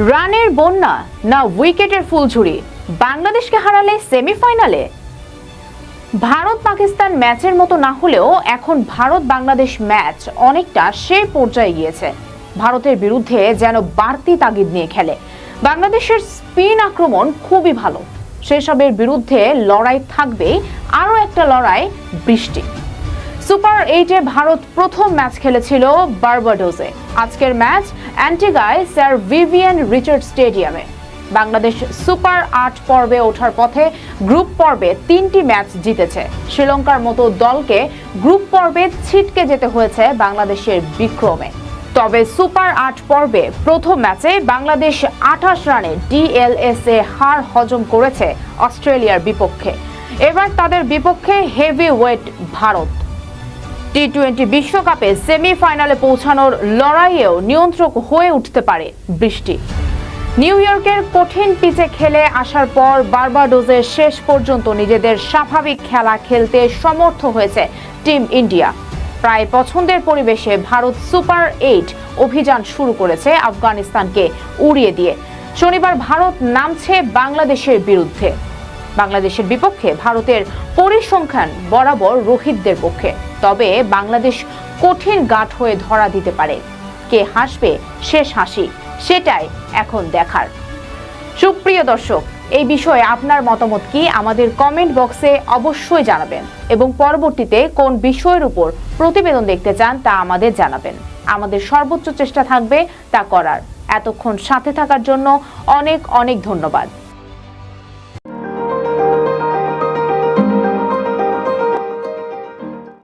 রানের বন্যা না উইকেটের ফুলঝুরি? বাংলাদেশকে হারালে সেমিফাইনালে? ভারত পাকিস্তান ম্যাচের মতো না হলেও এখন ভারত বাংলাদেশ ম্যাচ অনেকটা সেই পর্যায়ে গিয়েছে। ভারতের বিরুদ্ধে যেন বাড়তি তাগিদ নিয়ে খেলে। বাংলাদেশের স্পিন আক্রমণ খুবই ভালো। সেসবের বিরুদ্ধে লড়াই থাকবে আরও একটা লড়াই বৃষ্টি। সুপার এইটে ভারত প্রথম ম্যাচ খেলেছিল বার্বাডোসে। আজকের ম্যাচ অ্যান্টিগায় স্যার ভিভিয়ান রিচার্ড স্টেডিয়ামে। বাংলাদেশ সুপার আট পর্বে ওঠার পথে গ্রুপ পর্বে তিনটি ম্যাচ জিতেছে। শ্রীলঙ্কার মতো দলকে গ্রুপ পর্বে ছিটকে যেতে হয়েছে বাংলাদেশের বিক্রমে। তবে সুপার আট পর্বে প্রথম ম্যাচে বাংলাদেশ আঠাশ রানে ডিএলএসএ হার হজম করেছে অস্ট্রেলিয়ার বিপক্ষে। এবার তাদের বিপক্ষে heavy weight Bharat. T twenty বিশ্বকাপে সেমিফাইনালে পৌঁছানোর লড়াইয়েও নিয়ন্ত্রক হয়ে উঠতে পারে বৃষ্টি। নিউ ইয়র্কের কঠিন পিচে খেলে আসার পর বার্বাডোজের শেষ পর্যন্ত নিজেদের স্বাভাবিক খেলা খেলতে সমর্থ হয়েছে টিম ইন্ডিয়া। প্রায় পছন্দের পরিবেশে ভারত সুপার এইট অভিযান শুরু করেছে আফগানিস্তানকে উড়িয়ে দিয়ে। শনিবার ভারত নামছে বাংলাদেশের বিরুদ্ধে। বাংলাদেশের বিপক্ষে ভারতের পরিসংখ্যান বরাবর রোহিতদের পক্ষে। তবে বাংলাদেশ কঠিন গাঁট হয়ে ধরা দিতে পারে। কে হাসবে শেষ হাসি, সেটাই এখন দেখার। সুপ্রিয় দর্শক, এই বিষয়ে আপনার মতামত কি? আমাদের কমেন্ট বক্সে অবশ্যই জানাবেন। এবং পরবর্তীতে কোন বিষয়ের উপর প্রতিবেদন দেখতে চান তা আমাদের জানাবেন। আমাদের সর্বোচ্চ চেষ্টা থাকবে তা করার। এতক্ষণ সাথে থাকার জন্য অনেক অনেক ধন্যবাদ।